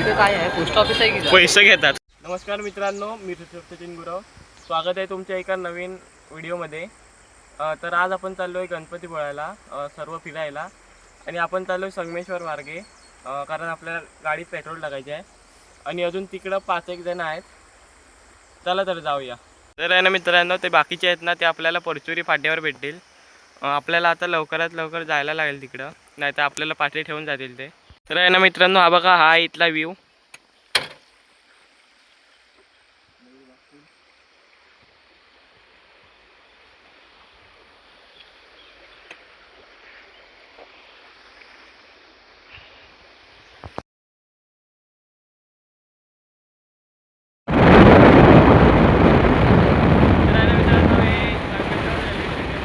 इथं काय आहे? पोस्ट ऑफिस आहे की काय? पैसे घेतात. नमस्कार मित्रांनो मी ऋषभ सचिन गुरव. स्वागत आहे तुमच्या एका नवीन व्हिडिओमध्ये. तर आज आपण चाललो आहे गणपतीपुळ्याला अ, सर्व फिरायला. आणि आपण चाललो आहे संगमेश्वर मार्गे कारण आपल्याला गाडीत पेट्रोल टाकायचे आहे. आणि अजून तिकडं पाच एक जण आहेत. चला तर जाऊया. तर आहे ना मित्रांनो ते बाकीचे आहेत ना ते आपल्याला परचुरी फाट्यावर भेटतील. आपल्याला आता लवकरात लवकर जायला लागेल तिकडं. नाही तर आपल्याला पाठी ठेवून जातील ते. तर आहे ना मित्रांनो हा बघा हा इथला व्ह्यू तर आहे ना मित्रांनो हे संगमेश्वर रेल्वे स्टेशन आहे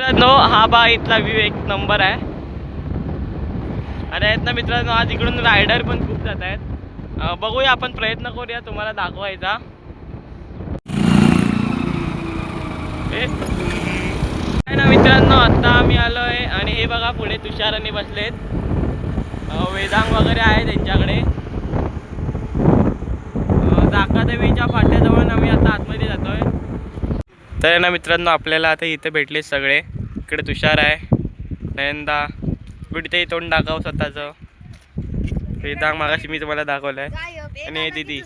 मित्रांनो हा बा इथला व्ह्यू एक नंबर आहे. आणि आहेत ना मित्रांनो आज इकडून रायडर पण खूप जात आहेत. बघूया आपण प्रयत्न करूया तुम्हाला दाखवायचा. ना मित्रांनो आत्ता आम्ही आलो आहे आणि हे बघा पुढे तुषाराने बसलेत. वेदांग वगैरे आहे त्यांच्याकडे. अं, दाकादेवीच्या फाट्याजवळ आम्ही आता आतमध्ये जातोय. तर ना मित्रांनो आपल्याला आता इथे भेटले सगळे. इकडे तुषार आहे नयनदा. कुठेतरी तोंड दाखव स्वतःचं. वेदांग मागाशी मी तुम्हाला दाखवलं आहे आणि दीदी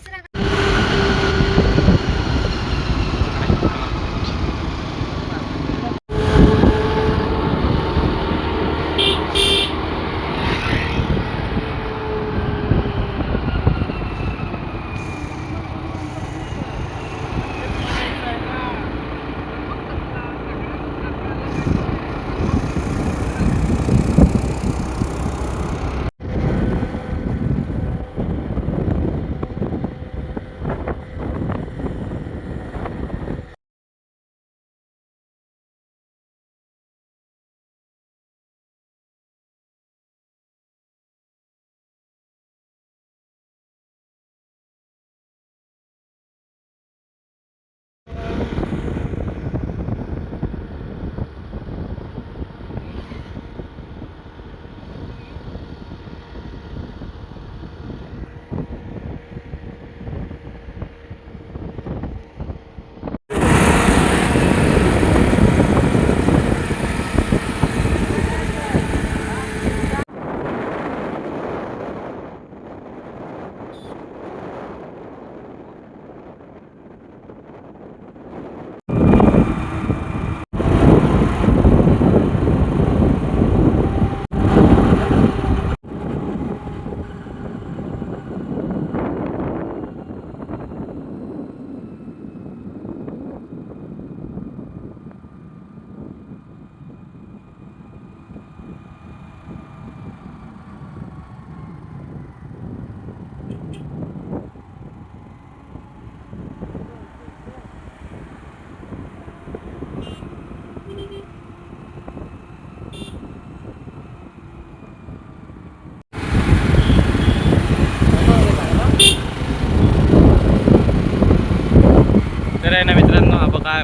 आहे ना मित्रांनो हा बघा.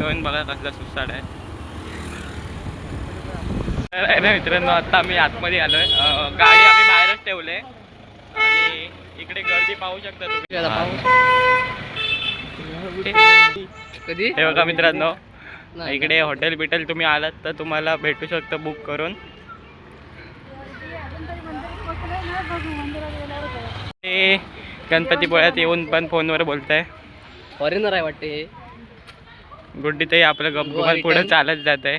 टोन बघा कसला सुसाड आहे. तर आहे ना मित्रांनो आता आम्ही आतमध्ये आलोय. अं, गाडी आम्ही बाहेरच ठेवले. आणि इकडे गर्दी पाहू शकता तुम्ही. कधी? हे बघा मित्रांनो. इकडे हॉटेल बिटेल तुम्ही आलात तर तुम्हाला भेटू शकतं बुक करून. ते गणपतीपुळ्यात येऊन पण फोनवर बोलताय. फॉरेनर आहे वाटते हे. गुड्डीतही आपलं गपगुमान गोवा पुढे. चालत जात आहे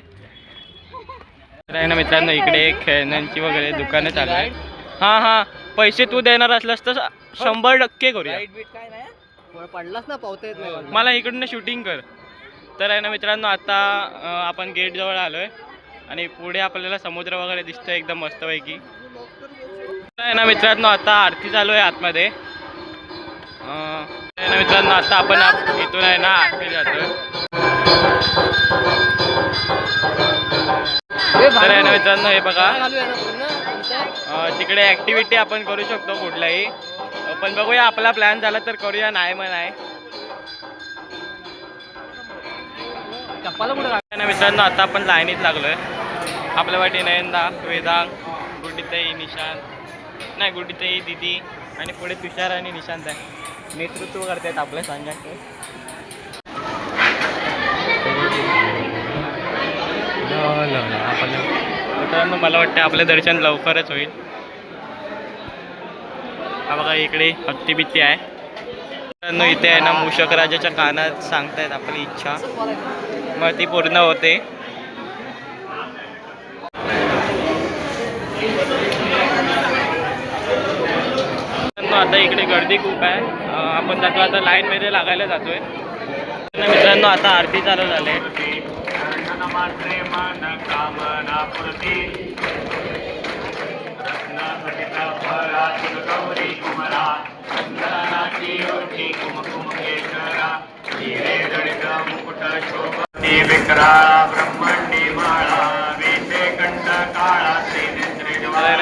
तर आहे ना मित्रांनो इकडे खेळण्यांची वगैरे दुकानं चालू आहे हां हां पैसे तू देणार असलास तर शंभर टक्के करूया. लाइट बीट काय नाही? मला पडलाच ना पावता येत नाही मला. इकडनं शूटिंग कर. तर आहे ना मित्रांनो आता आपण गेट जवळ आलोय. आणि पुढे आपल्याला समुद्र वगैरे दिसतोय एकदम मस्तपैकी. आहे ना मित्रांनो आता आरती चालू आहे आतमध्ये. मित्रांनो आता आपण आप- इथून आहे ना तर आहे ना भांडू. मित्रांनो हे बघा. तिकडे ऍक्टिव्हिटी आपण करू शकतो कुठलाही. पण बघूया आपला प्लॅन झाला तर करूया नाही मग नाही ना मित्रांनो आता आपण लाईनीत लागलोय. आपल्या वाटी नयनदा वेदांग गुड्डीताई निशांत. नाही गुड्डीताई दिदी आणि पुढे तुषार आणि निशांत आहे. नेतृत्व करतायत आपल्या संघाचे. मित्रांनो मला वाटतं आपलं दर्शन लवकरच होईल. हा बघा इकडे हत्ती बित्ती आहे. मित्रांनो इथे आहे ना मूषक राजाच्या कानात सांगतायत आपली इच्छा. मग ती पूर्ण होते मित्रांनो, आता इकडे गर्दी खूप आहे. आपण जातो आता लाईन मध्ये लागायला जातोय. मित्रांनो आता आरती चालू झाले.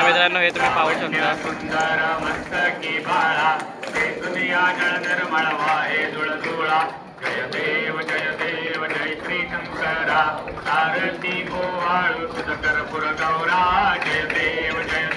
मित्रांनो हे तुम्ही पाहू शकता. जळधर मळवा हे जुळजुळा जय देव जय देव जय श्री शंकरा. सारथी गोवाळ सुधकर पुर गौरा. जय देव जय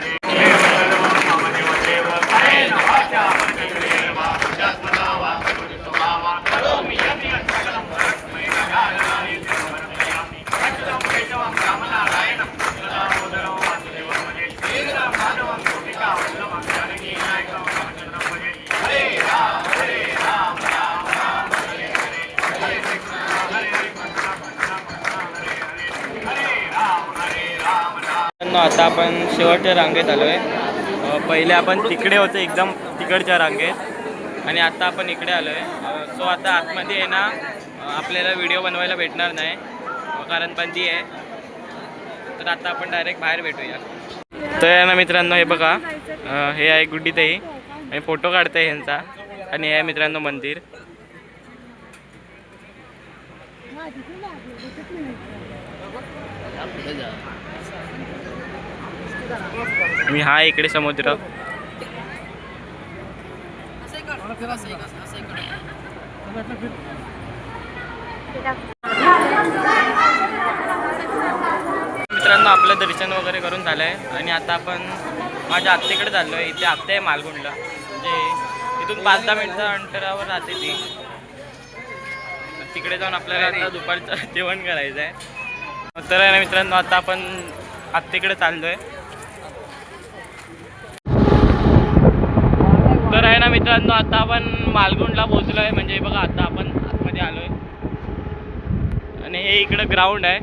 आता आपण शेवटच्या रांगेत आलो आहे पहिले आपण तिकडे होतो एकदम तिकडच्या रांगेत. आणि आता आपण इकडे आलो आहे सो आता आतमध्ये आहे ना आपल्याला व्हिडिओ बनवायला भेटणार नाही. कारण बंदी आहे. तर आता आपण डायरेक्ट बाहेर भेटूया. तर आहे ना मित्रांनो हे बघा. हे आहे गुड्डीताई. आणि फोटो काढते ह्यांचा. आणि हे आहे मित्रांनो मंदिर. मी हा इकडे समुद्र मित्रांनो आपलं दर्शन वगैरे करून झालं आहे आणि आता आपण माझ्या आत्तेकडे चाललो आहे इथे आत्ते आहे मालगुंडला. म्हणजे इथून पाच दहा मिनटं अंतरावर राहते ती. तिकडे जाऊन आपल्याला आता दुपारचं जेवण करायचं आहे तर ना मित्रांनो आता आपण आत्तेकडे चाललो आहे तर आहे ना मित्रांनो आता आपण मालगुंडला पोहोचलो आहे म्हणजे बघा आता आपण आतमध्ये आलो आहे आणि हे इकडं ग्राउंड आहे.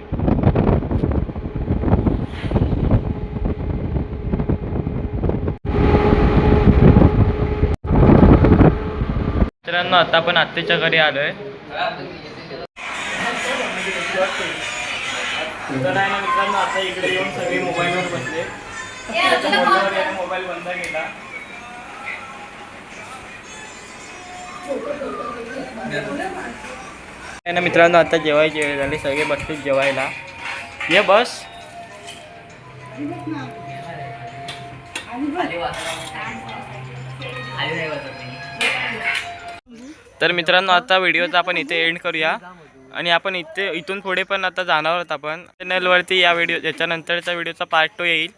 मित्रांनो आता आपण आत्तेच्या घरी आलो आहे मित्रांनो आता इकडे येऊन सगळे मोबाईलवर बसले. मोबाईल बंद केला. ना मित्रांनो आता जेवायची वेळ झाली सगळे बसतील जेवायला. ये बस. तर मित्रांनो आता व्हिडिओचा आपण इथे एंड करूया. आणि आपण इथे इथून पुढे पण आता जाणार आहोत आपण. चॅनलवरती या व्हिडिओ याच्यानंतरचा व्हिडिओचा पार्ट टू येईल.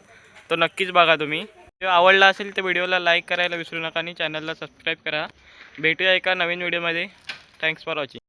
तो नक्कीच बघा तुम्ही. आवडला असेल तर व्हिडिओला लाईक करायला विसरू नका आणि चॅनलला सबस्क्राईब करा. भेटूया एका नवीन व्हिडिओमध्ये. Thanks for watching